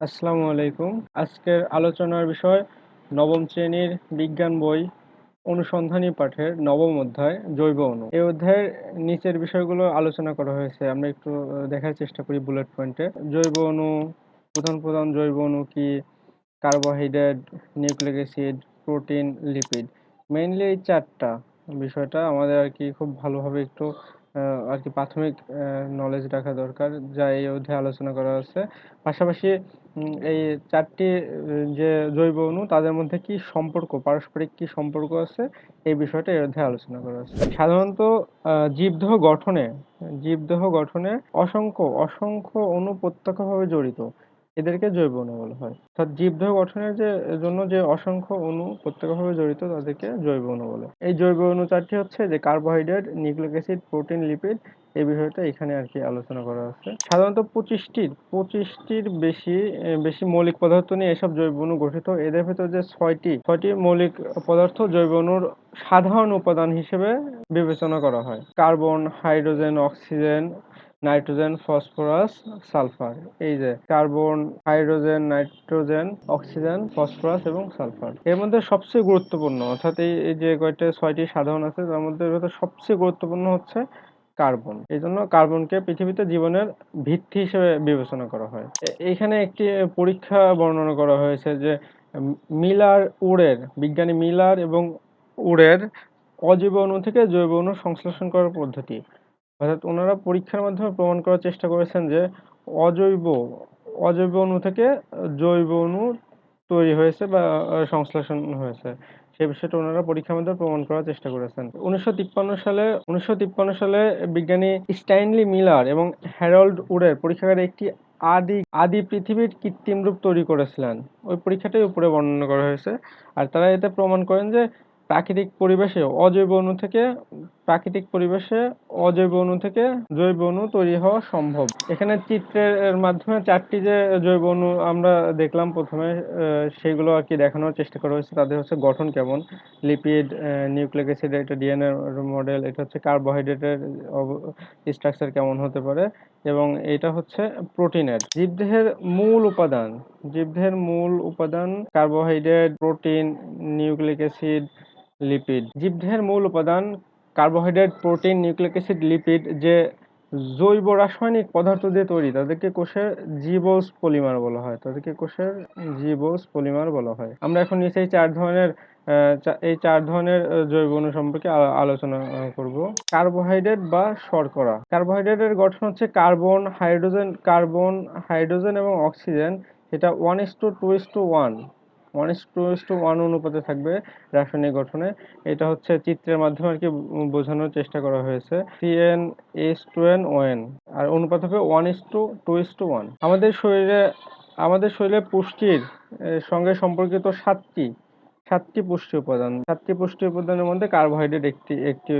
আসসালামু আলাইকুম। আজকের আলোচনার বিষয় নবম শ্রেণির বিজ্ঞান বই অনুসন্ধানী পাঠের নবম অধ্যায় জৈব অণু। এই অধ্যায়ের নিচের বিষয়গুলো আলোচনা করা হয়েছে। আমরা একটু দেখার চেষ্টা করি বুলেট পয়েন্টে জৈব অণু, প্রধান প্রধান জৈব অণু কি? Carbohydrate, nucleic acid, protein, lipid. Mainly এই চারটা বিষয়টা আমাদের আর কি খুব ভালোভাবে একটু আর কি প্রাথমিক নলেজ রাখা দরকার, যা এই অধ্যায়ে আলোচনা করা হচ্ছে। পাশাপাশি এই চারটি যে জৈব অণু, তাদের মধ্যে কি সম্পর্ক, পারস্পরিক কি সম্পর্ক আছে? এই বিষয়টা এই অধ্যায়ে আলোচনা করা হচ্ছে। সাধারণত জীবদেহ গঠনে জীবদেহ গঠনে অসংখ্য অসংখ্য অণু প্রত্যক্ষভাবে জড়িত। এদেরকে জৈব অণু বলা হয়। অর্থাৎ জীবদেহ গঠনের যে, জন্য যে অসংখ্য অণু প্রত্যক্ষভাবে জড়িত তাদেরকে জৈব অণু বলে। এই জৈব অণু চারটি হচ্ছে যে carbohydrate nucleic acid protein lipid এই বিষয়টা এখানে আর কি আলোচনা করা আছে। সাধারণত পঁচিশটির পঁচিশটির বেশি বেশি মৌলিক পদার্থ নিয়ে এসব জৈব অণু গঠিত। এদের ভেতর যে ছয়টি ছয়টি মৌলিক পদার্থ জৈব অণুর সাধারণ উপাদান হিসেবে বিবেচনা করা হয়। Carbon, hydrogen, oxygen nitrogen, phosphorus, sulphur. এই যে carbon, hydrogen, nitrogen, oxygen, phosphorus এবং সালফার। এর মধ্যে সবচেয়ে গুরুত্বপূর্ণ, অর্থাৎ এই যে কয়টা, ছয়টি সাধারণ আছে, তার মধ্যে সবচেয়ে গুরুত্বপূর্ণ হচ্ছে কার্বন। এই জন্য কার্বনকে পৃথিবীতে জীবনের ভিত্তি হিসেবে বিবেচনা করা হয়। এ- এইখানে একটি পরীক্ষা বর্ণনা করা হয়েছে যে মিলার উডের, বিজ্ঞানী মিলার এবং উডের অজৈব অণু থেকে জৈব অণু সংশ্লেষণ করার পদ্ধতি। অর্থাৎ ওনারা পরীক্ষার মাধ্যমে প্রমাণ করার চেষ্টা করেছেন যে অজৈব অজৈব অণু থেকে জৈব অণু তৈরি হয়েছে বা সংশ্লেষণ হয়েছে। সেই বিষয়টা ওনারা পরীক্ষার মাধ্যমে প্রমাণ করার চেষ্টা করেছেন। উনিশশো তিপ্পান্ন সালে, উনিশশো তিপ্পান্ন সালে বিজ্ঞানী স্ট্যানলি মিলার এবং হ্যারল্ড উডের পরীক্ষাগারে একটি আদি আদি পৃথিবীর কৃত্রিম রূপ তৈরি করেছিলেন। ওই পরীক্ষাটাই উপরে বর্ণনা করা হয়েছে। আর তারা এতে প্রমাণ করেন যে প্রাকৃতিক পরিবেশে অজৈব অণু থেকে প্রাকৃতিক পরিবেশে অজৈব অণু থেকে জৈব অণু তৈরি হওয়া সম্ভব। এখানে চিত্রের মাধ্যমে চারটি যে জৈব অণু আমরা দেখলাম প্রথমে সেগুলো আর কি দেখানোর চেষ্টা করা হয়েছে। তাদের হচ্ছে গঠন কেমন? লিপিড নিউক্লিক অ্যাসিড, এটা ডিএনএ মডেল, এটা হচ্ছে কার্বোহাইড্রেটের স্ট্রাকচার কেমন হতে পারে? এবং এটা হচ্ছে প্রোটিনের। জীবদেহের মূল উপাদান, জীবদেহের মূল উপাদান carbohydrate, protein, nucleic acid, lipid. জীবদেহের মূল উপাদান carbohydrate, protein, nucleic acid, lipid যে জৈব রাসায়নিক পদার্থ দিয়ে তৈরি, তাদেরকে কোষের জীবজ পলিমার বলা হয়। তাদেরকে কোষের জীবজ পলিমার বলা হয়। আমরা এখন নিচে এই চার ধরনের এই চার ধরনের জৈব অণু সম্পর্কে আলোচনা করব। কার্বোহাইড্রেট বা শর্করা। কার্বোহাইড্রেটের গঠন হচ্ছে কার্বন, হাইড্রোজেন কার্বন, হাইড্রোজেন এবং অক্সিজেন। এটা one is to two is to one one is two is to one অনুপাতে থাকবে রাসায়নিক গঠনে। এটা হচ্ছে চিত্রের মাধ্যমে আর কি বোঝানোর চেষ্টা করা হয়েছে। C N S two N O N আর অনুপাত হবে one is to two is to one আমাদের শরীরে আমাদের শরীরে পুষ্টির সঙ্গে সম্পর্কিত সাতটি সাতটি পুষ্টি উপাদান। সাতটি পুষ্টি উপাদানের মধ্যে কার্বোহাইড্রেট একটি একটি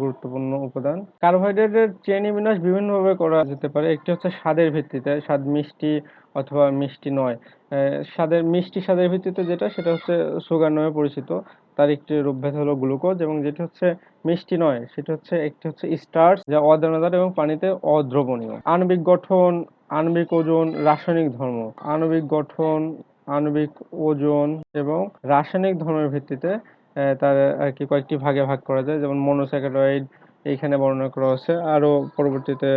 গুরুত্বপূর্ণ উপাদান। কার্বোহাইড্রেটের শ্রেণি বিন্যাস বিভিন্নভাবে করা যেতে পারে। একটি হচ্ছে স্বাদের ভিত্তিতে, স্বাদ মিষ্টি অথবা মিষ্টি নয়। স্বাদের, মিষ্টি স্বাদের ভিত্তিতে যেটা, সেটা হচ্ছে সুগার নামে পরিচিত। তার একটি রূপভেদ হলো গ্লুকোজ এবং যেটি হচ্ছে মিষ্টি নয়, সেটা হচ্ছে একটি হচ্ছে স্টার্চ যা অদানাদার এবং পানিতে অদ্রবণীয়। আণবিক গঠন, আণবিক ওজন, রাসায়নিক ধর্ম। আণবিক গঠন আণবিক ওজন এবং রাসায়নিক ধর্মের ভিত্তিতে তার আর কি কয়েকটি ভাগে ভাগ করা যায়, যেমন মনোস্যাকারাইড এইখানে বর্ণনা করা হচ্ছে আরও পরবর্তীতে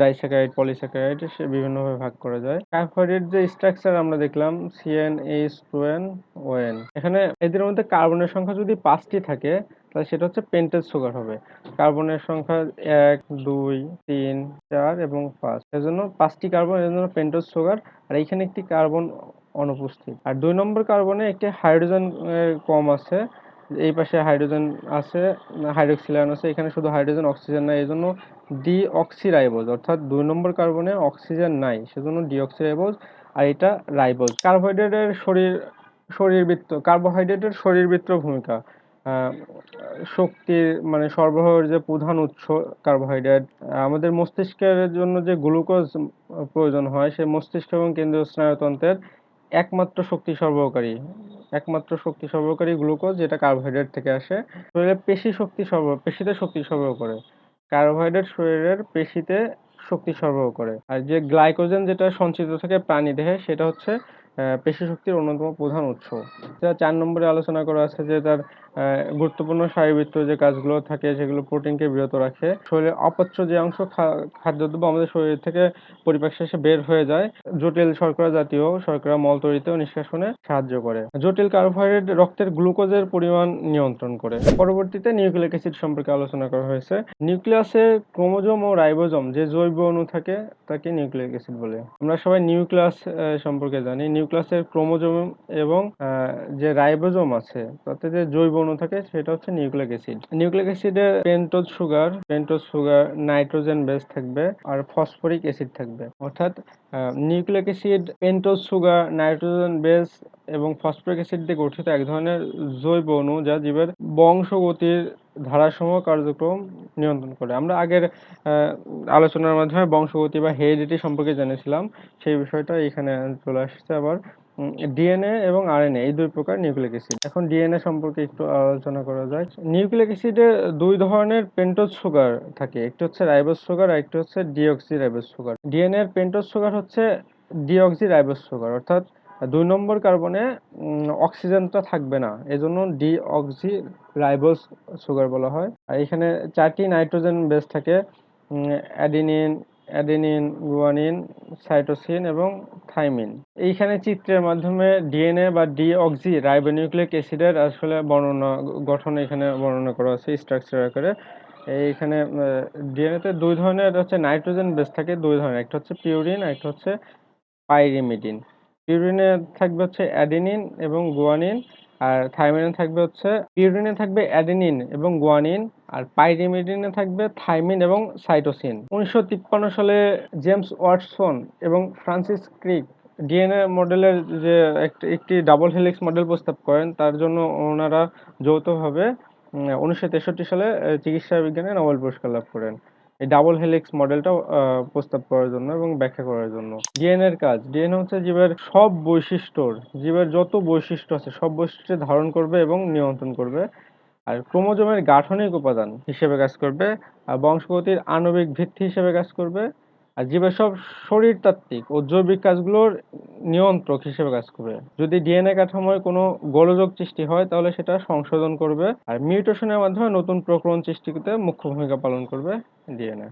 ডাইস্যাকারাইড পলিস্যাকারাইড সে বিভিন্নভাবে ভাগ করা যায়। কার্বোহাইড্রেট যে স্ট্রাকচার আমরা দেখলাম C N H two N O N এখানে এদের মধ্যে কার্বনের সংখ্যা যদি পাঁচটি থাকে, তাহলে সেটা হচ্ছে পেন্টেজ সুগার হবে। কার্বনের সংখ্যা এক, দুই, তিন, চার এবং পাঁচ। এজন্য পাঁচটি কার্বন এর জন্য পেন্টোজ সুগার আর এইখানে একটি কার্বন অনুপস্থিত। আর দুই নম্বর কার্বনে একটি হাইড্রোজেন কম আছে। এই পাশে হাইড্রোজেন আছে হাইড্রোক্সিল আয়ন আছে, এখানে শুধু হাইড্রোজেন, অক্সিজেন নাই এই জন্য ডিঅক্সিরাইবোজ, অর্থাৎ দুই নম্বর কার্বনে অক্সিজেন নাই, সেজন্য ডিঅক্সিরাইবোজ, আর এটা রাইবোজ। কার্বোহাইড্রেটের শরীর, শরীরবৃত্ত, কার্বোহাইড্রেটের শরীরবৃত্ত ভূমিকা শক্তির মানে সরবরাহের যে প্রধান উৎস কার্বোহাইড্রেট, আমাদের মস্তিষ্কের জন্য যে গ্লুকোজ প্রয়োজন হয়, সেই মস্তিষ্ক এবং কেন্দ্রীয় স্নায়ুতন্ত্রের একমাত্র শক্তি সরবরাহকারী একমাত্র শক্তি সরবরাহকারী গ্লুকোজ যেটা কার্বোহাইড্রেট থেকে আসে। শরীরে পেশি শক্তি সরবরাহ পেশিতে শক্তি সরবরাহ করে। কার্বোহাইড্রেট শরীরের পেশিতে শক্তি সরবরাহ করে। আর যে গ্লাইকোজেন যেটা সঞ্চিত থাকে প্রাণী দেহে, সেটা হচ্ছে পেশি শক্তির অন্যতম প্রধান উৎস। যা চার নম্বরে আলোচনা করা আছে যে তার গুরুত্বপূর্ণ শারীরবৃত্ত যে কাজগুলো থাকে সেগুলো প্রোটিনকে বিরত রাখে। শরীরের অপচ্য যে অংশ খাদ্যদ্রব্য আমাদের শরীর থেকে পরিপাক শেষে বের হয়ে যায়, জটিল শর্করা জাতীয় শর্করা মল তৈরিতে নিষ্কাশনে সাহায্য করে। জটিল কার্বোহাইড্রেট রক্তের গ্লুকোজের পরিমাণ নিয়ন্ত্রণ করে। পরবর্তীতে নিউক্লিক অ্যাসিড সম্পর্কে আলোচনা করা হয়েছে। নিউক্লিয়াসের ক্রোমোজোম ও রাইবোজোম যে জৈব অণু থাকে, তাকে নিউক্লিক অ্যাসিড বলে। আমরা সবাই নিউক্লিয়াস সম্পর্কে জানি। নিউক্লিয়াসের ক্রোমোজোম এবং যে রাইবোজোম আছে, তাতে যে জৈব অণু থাকে, সেটা হচ্ছে nucleic acid. Nucleic অ্যাসিডে pentose sugar pentose sugar nitrogen base থাকবে আর ফসফরিক অ্যাসিড থাকবে। অর্থাৎ nucleic acid, pentose sugar, nitrogen base এবং ফসফরিক অ্যাসিড দিয়ে গঠিত এক ধরনের জৈব অণু যা জীবের বংশগতির ধারাসমূহ কার্যক্রম নিয়ন্ত্রণ করে। আমরা আগের আলোচনার মাধ্যমে বংশগতি বা হেরিডিটি সম্পর্কে জেনেছিলাম, সেই বিষয়টা এখানে চলে আসছে আবার। ডিএনএ এবং আরএনএ এই দুই প্রকার নিউক্লিক অ্যাসিড এখন ডিএনএ সম্পর্কে একটু আলোচনা করা যায় নিউক্লিক অ্যাসিডে দুই ধরনের পেন্টোজ সুগার থাকে। একটি হচ্ছে রাইবোজ সুগার আর একটি হচ্ছে ডিঅক্সি রাইবোজ সুগার ডিএনএ এর পেন্টোজ সুগার হচ্ছে ডিঅক্সি রাইবোজ সুগার অর্থাৎ দুই নম্বর কার্বনে অক্সিজেনটা থাকবে না। এজন্য ডিঅক্সি রাইবোজ সুগার বলা হয়। আর এখানে চারটি নাইট্রোজেন বেস থাকে অ্যাডিনিন অ্যাডিনিন, গুয়ানিন, সাইটোসিন এবং থাইমিন। এইখানে চিত্রের মাধ্যমে ডিএনএ বা ডিঅক্সি রাইবোনিউক্লিক অ্যাসিডের আসলে বর্ণনা, গঠন এখানে বর্ণনা করা আছে স্ট্রাকচার আকারে। এইখানে ডিএনএতে দুই ধরনের হচ্ছে নাইট্রোজেন বেস থাকে, দুই ধরনের। একটা হচ্ছে পিউরিন, আর একটা হচ্ছে পাইরিমিডিন। পিউরিনে থাকবে হচ্ছে অ্যাডেনিন এবং গুয়ানিন আর থাইমিনে থাকবে হচ্ছে পিউরিনে থাকবে অ্যাডেনিন এবং গুয়ানিন আর পাইরিমিডিনে থাকবে থাইমিন এবং সাইটোসিন উনিশশো তিপ্পান্ন সালে জেমস ওয়াটসন এবং ফ্রান্সিস ক্রিক ডিএনএ মডেলের যে একটি একটি ডাবল হেলিক্স মডেল প্রস্তাব করেন, তার জন্য ওনারা যৌথভাবে উনিশশো তেষট্টি সালে চিকিৎসা বিজ্ঞানে নোবেল পুরস্কার লাভ করেন। এই ডাবল হেলিক্স মডেলটা প্রস্তাব করার জন্য এবং ব্যাখ্যা করার জন্য। ডিএনএ এর কাজ। ডিএনএ হচ্ছে জীবের সব বৈশিষ্ট্যর, জীবের যত বৈশিষ্ট্য আছে, সব বৈশিষ্ট্য ধারণ করবে এবং নিয়ন্ত্রণ করবে। আর ক্রোমোজোমের গাঠনিক উপাদান হিসেবে কাজ করবে, আর বংশগতির আণবিক ভিত্তি হিসেবে কাজ করবে। আর জীবের সব শরীরতাত্ত্বিক ও জৈবিক কাজগুলোর নিয়ন্ত্রক হিসেবে কাজ করবে যদি ডিএনএ কাঠামোয় কোনো গোলযোগ সৃষ্টি হয়, তাহলে সেটা সংশোধন করবে আর মিউটেশনের মাধ্যমে নতুন প্রকরণ সৃষ্টিতে মুখ্য ভূমিকা পালন করবে ডিএনএ।